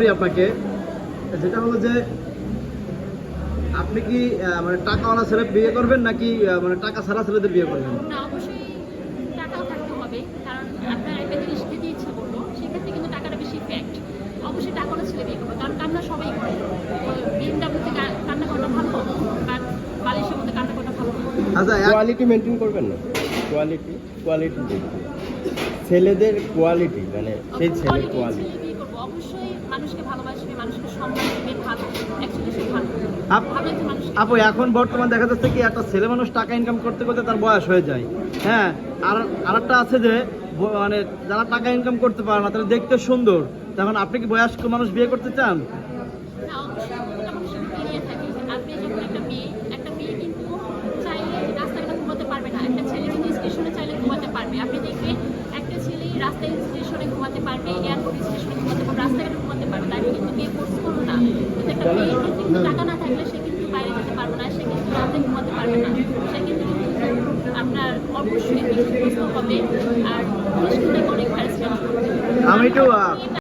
করি আপনাকে। যেটা হলো যে আপনি কি মানে টাকাওয়ালা ছেলে বিয়ে করবেন নাকি মানে টাকা ছাড়া ছেলেদের বিয়ে করবেন? না অবশ্যই টাকাও থাকতে হবে কারণ আপনার একটা জিনিস দিতে ইচ্ছা করল সেক্ষেত্রে কিন্তু টাকাটা বেশি ইফেক্ট অবশ্যই টাকাটা ছেলে বিয়ে করব কারণ কান্না সবাই করে। বিএমডাব্লিউতে কান্না করাটা ভালো বাট বালিশের মধ্যে কান্না করাটা ভালো আচ্ছা কোয়ালিটি মেনটেন করবেন না। কোয়ালিটি কোয়ালিটি ছেলেদের কোয়ালিটি মানে সেই ছেলের কোয়ালিটি অবশ্যই মানুষকে ভালোবাসবে মানুষকে সম্মান দেবে ভালো অ্যাকচুয়ালি সে ভালো। আপ- এখন বর্তমান দেখা যাচ্ছে কি একটা ছেলে মানুষ টাকা ইনকাম করতে করতে তার বয়স হয়ে যায়। হ্যাঁ আর আরেকটা আছে যে মানে যারা টাকা ইনকাম করতে পারে না তারা দেখতে সুন্দর। তখন আপনি কি বয়স্ক মানুষ বিয়ে করতে চান। আপনি দেখবেন, একটা ছেলে রাস্তায় স্টেশনে ঘুমাতে পারবে, এয়ারপোর্ট স্টেশনে ঘুমাতে পারবে। তাকে কিন্তু কেউ force করবে না। কিন্তু একটা মেয়ে কিন্তু টাকা না থাকলে সে কিন্তু বাইরে যেতে পারবে না, সে কিন্তু রাতে ঘুমাতে পারবে না। সে কিন্তু আপনার অবশ্যই হবে আর পুলিশ কিন্তু অনেক আমি আহ,